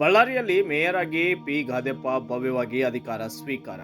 ಬಳ್ಳಾರಿಯಲ್ಲಿ ಮೇಯರ್ ಆಗಿ ಪಿ. ಗಾದೆಪ್ಪ ಭವ್ಯವಾಗಿ ಅಧಿಕಾರ ಸ್ವೀಕಾರ.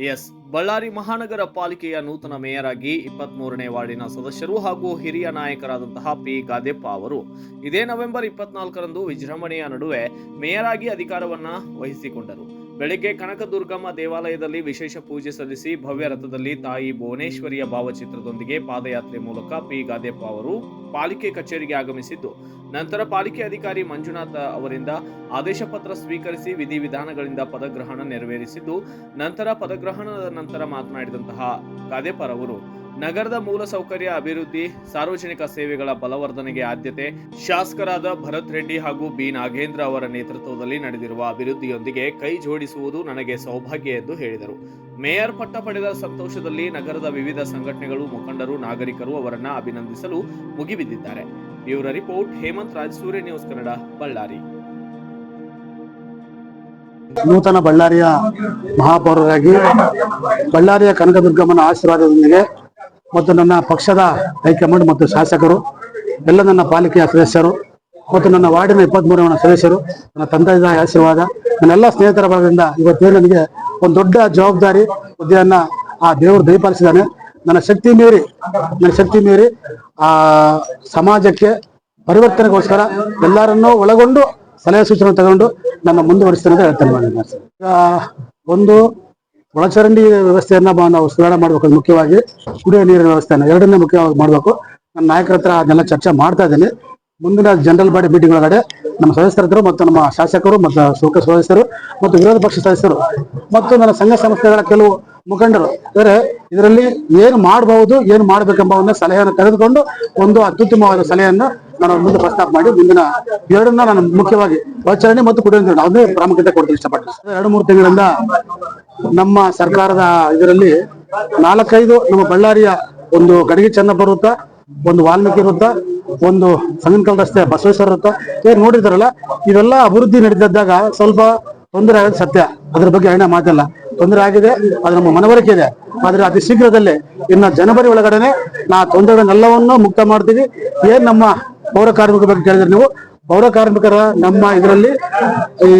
ಎಸ್. ಬಳ್ಳಾರಿ ಮಹಾನಗರ ಪಾಲಿಕೆಯ ನೂತನ ಮೇಯರ್ ಆಗಿ ಇಪ್ಪತ್ತ್ ಮೂರನೇ ವಾರ್ಡಿನ ಸದಸ್ಯರು ಹಾಗೂ ಹಿರಿಯ ನಾಯಕರಾದಂತಹ ಪಿ. ಗಾದೆಪ್ಪ ಅವರು ಇದೇ ನವೆಂಬರ್ ಇಪ್ಪತ್ನಾಲ್ಕರಂದು ವಿಜೃಂಭಣೆಯ ನಡುವೆ ಮೇಯರ್ ಆಗಿ ಅಧಿಕಾರವನ್ನ ವಹಿಸಿಕೊಂಡರು. ಬೆಳಿಗ್ಗೆ ಕನಕದುರ್ಗಮ್ಮ ದೇವಾಲಯದಲ್ಲಿ ವಿಶೇಷ ಪೂಜೆ ಸಲ್ಲಿಸಿ ಭವ್ಯ ರಥದಲ್ಲಿ ತಾಯಿ ಭುವನೇಶ್ವರಿಯ ಭಾವಚಿತ್ರದೊಂದಿಗೆ ಪಾದಯಾತ್ರೆ ಮೂಲಕ ಪಿ. ಗಾದೆಪ್ಪ ಅವರು ಪಾಲಿಕೆ ಕಚೇರಿಗೆ ಆಗಮಿಸಿದ್ದು ನಂತರ ಪಾಲಿಕೆ ಅಧಿಕಾರಿ ಮಂಜುನಾಥ ಅವರಿಂದ ಆದೇಶ ಪತ್ರ ಸ್ವೀಕರಿಸಿ ವಿಧಿವಿಧಾನಗಳಿಂದ ಪದಗ್ರಹಣ ನೆರವೇರಿಸಿದ್ದು, ನಂತರ ಪದಗ್ರಹಣದ ನಂತರ ಮಾತನಾಡಿದಂತಹ ಅವರು, ನಗರದ ಮೂಲಸೌಕರ್ಯ ಅಭಿವೃದ್ಧಿ, ಸಾರ್ವಜನಿಕ ಸೇವೆಗಳ ಬಲವರ್ಧನೆಗೆ ಆದ್ಯತೆ, ಶಾಸಕರಾದ ಭರತ್ ರೆಡ್ಡಿ ಹಾಗೂ ಬಿ ನಾಗೇಂದ್ರ ಅವರ ನೇತೃತ್ವದಲ್ಲಿ ನಡೆದಿರುವ ಅಭಿವೃದ್ಧಿಯೊಂದಿಗೆ ಕೈ ಜೋಡಿಸುವುದು ನನಗೆ ಸೌಭಾಗ್ಯ ಎಂದು ಹೇಳಿದರು. ಮೇಯರ್ ಪಟ್ಟ ಪಡೆದ ಸಂತೋಷದಲ್ಲಿ ನಗರದ ವಿವಿಧ ಸಂಘಟನೆಗಳು ಮುಖಂಡರು, ನಾಗರಿಕರು ಅವರನ್ನು ಅಭಿನಂದಿಸಲು ಮುಗಿಬಿದ್ದಿದ್ದಾರೆ. Bureau report, Hemanth Raj, Surya news Kannada, Ballari. ನೂತನ ಬಳ್ಳಾರಿಯ ಮಹಾಪೌರರಾಗಿ ಬಳ್ಳಾರಿಯ ಕನಕದುರ್ಗಮ್ಮನ ಆಶೀರ್ವಾದದೊಂದಿಗೆ ಮತ್ತು ನನ್ನ ಪಕ್ಷದ ಹೈಕಮಾಂಡ್ ಮತ್ತು ಶಾಸಕರು, ಎಲ್ಲ ನನ್ನ ಪಾಲಿಕೆಯ ಸದಸ್ಯರು ಮತ್ತು ನನ್ನ ವಾರ್ಡಿನ ಇಪ್ಪತ್ಮೂರನೇ ಸದಸ್ಯರು, ನನ್ನ ತಂದೆಯ ಆಶೀರ್ವಾದ ನನ್ನೆಲ್ಲ ಸ್ನೇಹಿತರ ಭಾಗದಿಂದ ಇವತ್ತೇ ನನಗೆ ಒಂದು ದೊಡ್ಡ ಜವಾಬ್ದಾರಿ ಹುದ್ದೆಯನ್ನ ಆ ದೇವರು ದಯಪಾಲಿಸಿದ್ದಾನೆ. ನನ್ನ ಶಕ್ತಿ ಮೀರಿ, ನನ್ನ ಶಕ್ತಿ ಮೀರಿ ಆ ಸಮಾಜಕ್ಕೆ ಪರಿವರ್ತನೆಗೋಸ್ಕರ ಎಲ್ಲರನ್ನೂ ಒಳಗೊಂಡು ಸಲಹೆ ಸೂಚನೆ ತಗೊಂಡು ನನ್ನ ಮುಂದುವರಿಸ್ತೇನೆ ಅಂತ ಹೇಳ್ತೇನೆ ನಾನು. ಈಗ ಒಂದು ಒಳಚರಂಡಿ ವ್ಯವಸ್ಥೆಯನ್ನ ನಾವು ಸುಧಾರಣೆ ಮಾಡಬೇಕು ಮುಖ್ಯವಾಗಿ ಕುಡಿಯುವ ನೀರಿನ ವ್ಯವಸ್ಥೆಯನ್ನ ಎರಡನ್ನೇ ಮುಖ್ಯವಾಗಿ ಮಾಡಬೇಕು ನನ್ನ ನಾಯಕರ ಹತ್ರ ಅದನ್ನೆಲ್ಲ ಚರ್ಚೆ ಮಾಡ್ತಾ ಇದ್ದೀನಿ ಮುಂದಿನ ಜನರಲ್ ಬಾಡಿ ಮೀಟಿಂಗ್ ಒಳಗಡೆ ನಮ್ಮ ಸದಸ್ಯರಿದ್ದರು ಮತ್ತು ನಮ್ಮ ಶಾಸಕರು ಮತ್ತು ಶೋಕ ಸದಸ್ಯರು ಮತ್ತು ವಿರೋಧ ಪಕ್ಷ ಸದಸ್ಯರು ಮತ್ತು ನನ್ನ ಸಂಘ ಸಂಸ್ಥೆಗಳ ಕೆಲವು ಮುಖಂಡರು. ಅಂದರೆ ಇದರಲ್ಲಿ ಏನು ಮಾಡಬಹುದು, ಏನು ಮಾಡಬೇಕೆಂಬ ಒಂದು ಸಲಹೆಯನ್ನು ತೆಗೆದುಕೊಂಡು ಒಂದು ಅತ್ಯುತ್ತಮವಾದ ಸಲಹೆಯನ್ನು ನಾನು ಮುಂದೆ ಪ್ರಸ್ತಾಪ ಮಾಡಿ, ಮುಂದಿನ ಎರಡನ್ನ ನಾನು ಮುಖ್ಯವಾಗಿ ಆಚರಣೆ ಮತ್ತು ಕುಡಿಯುವ ನೀರು ಅದೇ ಪ್ರಾಮುಖ್ಯತೆ ಕೊಡ್ತೀನಿ ಇಷ್ಟಪಡ್ತೀನಿ. ಎರಡು ಮೂರು ತಿಂಗಳಿಂದ ನಮ್ಮ ಸರ್ಕಾರದ ಇದರಲ್ಲಿ ನಾಲ್ಕೈದು ನಮ್ಮ ಬಳ್ಳಾರಿಯ ಒಂದು ಗಡಿಗೆ ಚೆನ್ನ ವೃತ್ತ ಒಂದು ವಾಲ್ಮೀಕಿ ವೃತ್ತ, ಒಂದು ಸಂಗನಕಲ್ ರಸ್ತೆ ಬಸವೇಶ್ವರ ವೃತ್ತ. ಏನ್ ನೋಡಿದಾರಲ್ಲ, ಇವೆಲ್ಲ ಅಭಿವೃದ್ಧಿ ನಡೆದಿದ್ದಾಗ ಸ್ವಲ್ಪ ತೊಂದರೆ ಆಗೋದು ಸತ್ಯ. ಅದ್ರ ಬಗ್ಗೆ ಎರಡನೇ ಮಾತಿಲ್ಲ. ತೊಂದರೆ ಆಗಿದೆ, ಅದು ನಮ್ಮ ಮನವರಿಕೆ ಇದೆ. ಆದ್ರೆ ಅತಿ ಶೀಘ್ರದಲ್ಲೇ, ಇನ್ನ ಜನವರಿ ಒಳಗಡೆನೆ ನಾ ತೊಂದರೆಗಳನ್ನೆಲ್ಲವನ್ನು ಮುಕ್ತ ಮಾಡ್ತೀವಿ. ಏನ್ ನಮ್ಮ ಪೌರ ಕಾರ್ಮಿಕರ ಬಗ್ಗೆ ಕೇಳಿದ್ರೆ ನೀವು, ಪೌರ ಕಾರ್ಮಿಕರ ನಮ್ಮ ಇದರಲ್ಲಿ, ಈ,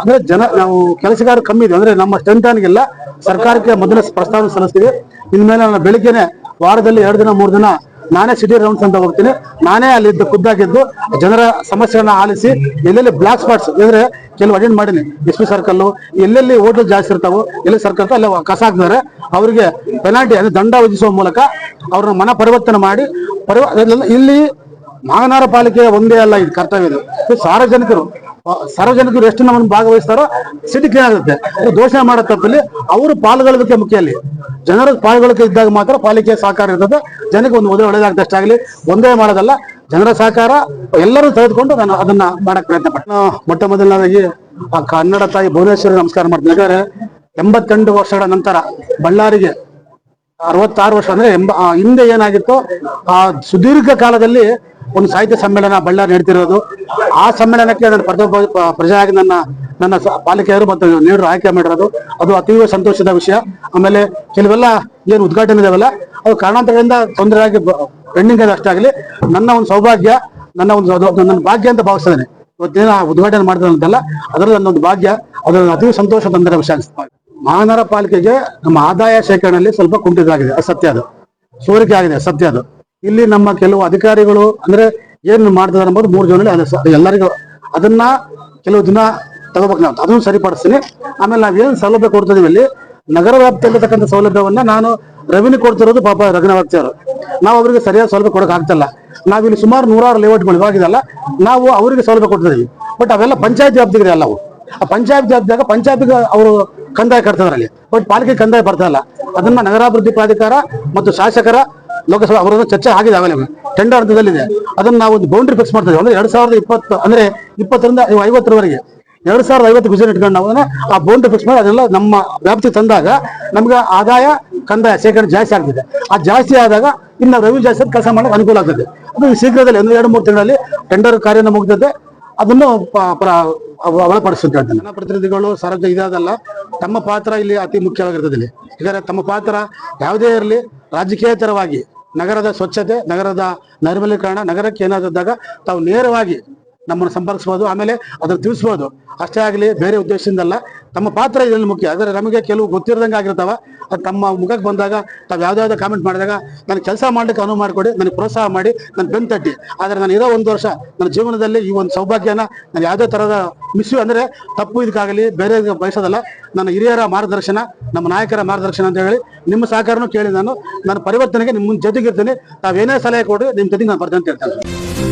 ಅಂದ್ರೆ ಜನ, ನಾವು ಕೆಲಸಗಾರ ಕಮ್ಮಿ ಇದೆ. ಅಂದ್ರೆ ನಮ್ಮ ಸ್ಟ್ರೆಂತ್ ಸರ್ಕಾರಕ್ಕೆ ಮೊದಲ ಪ್ರಸ್ತಾವನೆ ಸಲ್ಲಿಸ್ತೀವಿ. ಇನ್ಮೇಲೆ ನಾನು ಬೆಳಿಗ್ಗೆನೆ ವಾರದಲ್ಲಿ ಎರಡು ದಿನ, ಮೂರು ದಿನ ನಾನೇ ಸಿಟಿ ರೌಂಡ್ಸ್ ಅಂತ ಹೋಗ್ತೀನಿ. ನಾನೇ ಅಲ್ಲಿದ್ದು ಖುದ್ದಾಗಿದ್ದು ಜನರ ಸಮಸ್ಯೆಗಳನ್ನ ಆಲಿಸಿ ಎಲ್ಲೆಲ್ಲಿ ಬ್ಲಾಕ್ ಸ್ಪಾಟ್ಸ್ ಅಂದ್ರೆ ಕೆಲವು ಅಟೆಂಡ್ ಮಾಡಿನಿ. ಎಸ್ ಪಿ ಸರ್ಕಲ್ ಎಲ್ಲೆಲ್ಲಿ ಹೋಟ್ಲು ಜಾಸ್ತಿ ಇರ್ತಾವೋ, ಎಲ್ಲಿ ಸರ್ಕಲ್ ಅಲ್ಲಿ ಕಸ ಹಾಕ್ತಾರೆ ಅವರಿಗೆ ಪೆನಾಲ್ಟಿ ಅಂದ್ರೆ ದಂಡ ವಿಧಿಸುವ ಮೂಲಕ ಅವ್ರ ಮನ ಪರಿವರ್ತನೆ ಮಾಡಿ ಪರಿವ ಇಲ್ಲಿ ಮಾಗನಾರ ಪಾಲಿಕೆ ಒಂದೇ ಅಲ್ಲ ಇದು ಕರ್ತವ್ಯ ಇದು ಸಾರ್ವಜನಿಕರು. ಸಾರ್ವಜನಿಕರು ಎಷ್ಟು ನಮ್ಮನ್ನು ಭಾಗವಹಿಸ್ತಾರೋ ಸಿಟಿ ಕ್ಲೀನ್ ಆಗುತ್ತೆ. ದೋಷ ಮಾಡೋ ತಪ್ಪಲ್ಲಿ ಅವರು ಪಾಲ್ಗೊಳ್ಳೋದಕ್ಕೆ ಮುಖ್ಯ ಅಲ್ಲಿ ಜನರ ಪಾಲ್ಗೊಳ್ಳೋಕೆ ಇದ್ದಾಗ ಮಾತ್ರ ಪಾಲಿಕೆ ಸಹಕಾರ ಇರ್ತದೆ. ಜನಕ್ಕೆ ಒಂದು ಒಳ್ಳೆ ಒಳ್ಳೆದಾಗದಷ್ಟಾಗಲಿ ಒಂದೇ ಮಾಡೋದಲ್ಲ, ಜನರ ಸಹಕಾರ ಎಲ್ಲರೂ ತೆಗೆದುಕೊಂಡು ನಾನು ಅದನ್ನ ಮಾಡಕ್ ಪ್ರಯತ್ನ ಪಡ್ತೀನಿ. ಮೊಟ್ಟ ಮೊದಲನೇದಾಗಿ ಆ ಕನ್ನಡ ತಾಯಿ ಭುವನೇಶ್ವರಿ ನಮಸ್ಕಾರ ಮಾಡ್ತೀನಿ. ಯಾಕಂದ್ರೆ ಎಂಬತ್ತೆಂಟು ವರ್ಷಗಳ ನಂತರ ಬಳ್ಳಾರಿಗೆ ಅರವತ್ತಾರು ವರ್ಷ ಅಂದ್ರೆ ಎಂಬ ಹಿಂದೆ ಏನಾಗಿತ್ತು, ಆ, ಸುದೀರ್ಘ ಕಾಲದಲ್ಲಿ ಒಂದು ಸಾಹಿತ್ಯ ಸಮ್ಮೇಳನ ಬಳ್ಳಾರಿ ನಡೀತಿರೋದು. ಆ ಸಮ್ಮೇಳನಕ್ಕೆ ನಾನು ಪ್ರಥಮ ಪ- ಪ್ರಜೆಯಾಗಿ ನನ್ನ ನನ್ನ ಪಾಲಿಕೆಯವರು ಮತ್ತು ನೀಡರು ಆಯ್ಕೆ ಮಾಡಿರೋದು. ಅದು ಅತೀವ ಸಂತೋಷದ ವಿಷಯ. ಆಮೇಲೆ ಕೆಲವೆಲ್ಲ ಏನು ಉದ್ಘಾಟನೆ ಇದಾವಲ್ಲ, ಅದು ಕಾರಣಾಂತರದಿಂದ ತೊಂದರೆ ಆಗಿ ಪೆಂಡಿಂಗ್ ಅಷ್ಟೇ ಆಗಲಿ, ನನ್ನ ಒಂದು ಸೌಭಾಗ್ಯ, ನನ್ನ ಒಂದು ನನ್ನ ಭಾಗ್ಯ ಅಂತ ಭಾವಿಸ್ತಾನೆ. ಇವತ್ತೇನ ಉದ್ಘಾಟನೆ ಮಾಡಿದಂತೆಲ್ಲ, ಅದರಲ್ಲಿ ನನ್ನ ಒಂದು ಭಾಗ್ಯ ಅದರ ಅತೀವ ಸಂತೋಷ ತಂದಿರೋ ವಿಷಯ ಅನಿಸ್ತಾ ಇದೆ. ಮಹಾನಗರ ಪಾಲಿಕೆಗೆ ನಮ್ಮ ಆದಾಯ ಶೇಖರಣೆಯಲ್ಲಿ ಸ್ವಲ್ಪ ಕುಂಠಿತವಾಗಿದೆ. ಅಸತ್ಯ ಅದು. ಸತ್ಯ ಅದು ಸೋರಿಕೆ ಆಗಿದೆ. ಸತ್ಯ ಅದು. ಇಲ್ಲಿ ನಮ್ಮ ಕೆಲವು ಅಧಿಕಾರಿಗಳು ಅಂದ್ರೆ ಏನ್ ಮಾಡ್ತಿದ್ದಾರೆ ಅನ್ನೋದು ಮೂರು ಅದು ಎಲ್ಲರಿಗೂ ಅದನ್ನ ಕೆಲವು ದಿನ ತಗೋಬೇಕು ನಾವು. ಅದನ್ನು ಸರಿಪಡಿಸ್ತೀನಿ. ಆಮೇಲೆ ನಾವು ಏನು ಸೌಲಭ್ಯ ಕೊಡ್ತಿದೀವಿ ಇಲ್ಲಿ ನಗರ ವ್ಯಾಪ್ತಿಯಲ್ಲಿರ್ತಕ್ಕಂಥ ಸೌಲಭ್ಯವನ್ನ ನಾನು ರೆವಿನ್ಯೂ ಕೊಡ್ತಿರೋದು ಪಾಪ ರಘುನಾಥ್ ನಾವು ಅವರಿಗೆ ಸರಿಯಾದ ಸೌಲಭ್ಯ ಕೊಡಕ್ ನಾವು ನಾವಿಲ್ಲಿ ಸುಮಾರು ನೂರಾರು ಲೇಔಟ್ಗಳು ಇವಾಗಿದಲ್ಲ ನಾವು ಅವರಿಗೆ ಸೌಲಭ್ಯ ಕೊಡ್ತಿದೀವಿ. ಬಟ್ ಅವೆಲ್ಲ ಪಂಚಾಯತ್ ಜಬ್ದಿರಿ ಅಲ್ಲ ಅವು ಆ ಪಂಚಾಯತ್ ವ್ಯಾಪ್ತಿಯಾಗ ಪಂಚಾಯತ್ಗೆ ಅವರು ಕಂದಾಯ ಕಟ್ತಿದಾರೆ ಅಲ್ಲಿ. ಬಟ್ ಪಾಲಿಕೆ ಕಂದಾಯ ಬರ್ತಾ ಇಲ್ಲ. ಅದನ್ನ ನಗರಾಭಿವೃದ್ಧಿ ಪ್ರಾಧಿಕಾರ ಮತ್ತು ಶಾಸಕರ ಲೋಕಸಭಾ ಅವರನ್ನು ಚರ್ಚೆ ಆಗಿದೆ ಆಮೇಲೆ ಟೆಂಡರ್ ಹಂತದಲ್ಲಿದೆ ಅದನ್ನ ನಾವು ಒಂದು ಬೌಂಡ್ರಿ ಫಿಕ್ಸ್ ಮಾಡ್ತಾ ಅಂದ್ರೆ ಎರಡ್ ಸಾವಿರದ ಇಪ್ಪತ್ತು, ಅಂದ್ರೆ ಇಪ್ಪತ್ತರಿಂದ ಐವತ್ತರವರೆಗೆ. ಎರಡ್ ಸಾವಿರದ ಐವತ್ತು ಗುಜರಾತ್ ಇಟ್ಕೊಂಡು ನಾವು ಆ ಬೌಂಡ್ರಿ ಫಿಕ್ಸ್ ಮಾಡಿ ಅದೆಲ್ಲ ನಮ್ಮ ವ್ಯಾಪ್ತಿ ತಂದಾಗ ನಮ್ಗೆ ಆದಾಯ, ಕಂದಾಯ, ಶೇಖರಣೆ ಜಾಸ್ತಿ ಆಗ್ತಿದೆ. ಆ ಜಾಸ್ತಿ ಆದಾಗ ಇನ್ನು ರವಿ ಜಾಸ್ತಿ ಕೆಲಸ ಮಾಡಕ್ಕೆ ಅನುಕೂಲ ಆಗ್ತದೆ. ಅದು ಶೀಘ್ರದಲ್ಲಿ ಒಂದು ಎರಡು ಮೂರು ತಿಂಗಳಲ್ಲಿ ಟೆಂಡರ್ ಕಾರ್ಯನ ಮುಗ್ದದೆ ಅದನ್ನು ಒಳಪಡಿಸುತ್ತೆ ಜನಪ್ರತಿನಿಧಿಗಳು ಸಾರ್ವಜನಿಕ ಇದಾದಲ್ಲ, ತಮ್ಮ ಪಾತ್ರ ಇಲ್ಲಿ ಅತಿ ಮುಖ್ಯವಾಗಿರ್ತದೆ ಇಲ್ಲಿ. ಯಾಕಂದ್ರೆ ತಮ್ಮ ಪಾತ್ರ ಯಾವುದೇ ಇರಲಿ, ರಾಜಕೀಯೇತರವಾಗಿ ನಗರದ ಸ್ವಚ್ಛತೆ, ನಗರದ ನೈರ್ಮಲೀಕರಣ, ನಗರಕ್ಕೆ ಏನಾದಾಗ ತಾವು ನೇರವಾಗಿ ನಮ್ಮನ್ನು ಸಂಪರ್ಕಿಸ್ಬೋದು, ಆಮೇಲೆ ಅದನ್ನು ತಿಳಿಸ್ಬೋದು. ಅಷ್ಟೇ ಆಗಲಿ, ಬೇರೆ ಉದ್ದೇಶದಿಂದಲ್ಲ ತಮ್ಮ ಪಾತ್ರ ಇದರಲ್ಲಿ ಮುಖ್ಯ. ಆದರೆ ನಮಗೆ ಕೆಲವು ಗೊತ್ತಿರದಂಗೆ ಆಗಿರ್ತಾವ. ಅದು ತಮ್ಮ ಮುಖಕ್ಕೆ ಬಂದಾಗ, ತಾವು ಯಾವ್ದಾವ್ದು ಕಾಮೆಂಟ್ ಮಾಡಿದಾಗ ನನಗೆ ಕೆಲಸ ಮಾಡಲಿಕ್ಕೆ ಅನುವು ಮಾಡಿಕೊಡಿ, ನನಗೆ ಪ್ರೋತ್ಸಾಹ ಮಾಡಿ ನನ್ನ ಬೆನ್ನು ತಟ್ಟಿ. ಆದರೆ ನಾನು ಇರೋ ಒಂದು ವರ್ಷ, ನನ್ನ ಜೀವನದಲ್ಲಿ ಈ ಒಂದು ಸೌಭಾಗ್ಯನ ನಾನು ಯಾವುದೇ ಥರದ ಮಿಸ್ಯೂ ಅಂದರೆ ತಪ್ಪು ಇದಕ್ಕಾಗಲಿ, ಬೇರೆ ಬಯಸೋದಲ್ಲ. ನನ್ನ ಹಿರಿಯರ ಮಾರ್ಗದರ್ಶನ, ನಮ್ಮ ನಾಯಕರ ಮಾರ್ಗದರ್ಶನ ಅಂತ ಹೇಳಿ ನಿಮ್ಮ ಸಹಕಾರನೂ ಕೇಳಿ ನಾನು. ನನ್ನ ಪರಿವರ್ತನೆಗೆ ನಿಮ್ಮ ಜೊತೆಗಿರ್ತೀನಿ. ತಾವೇನೇ ಸಲಹೆ ಕೊಡಿ ನಿಮ್ಮ ಜೊತೆಗೆ ನಾನು ಬರ್ತೇನೆ ಅಂತ ಹೇಳ್ತೇನೆ.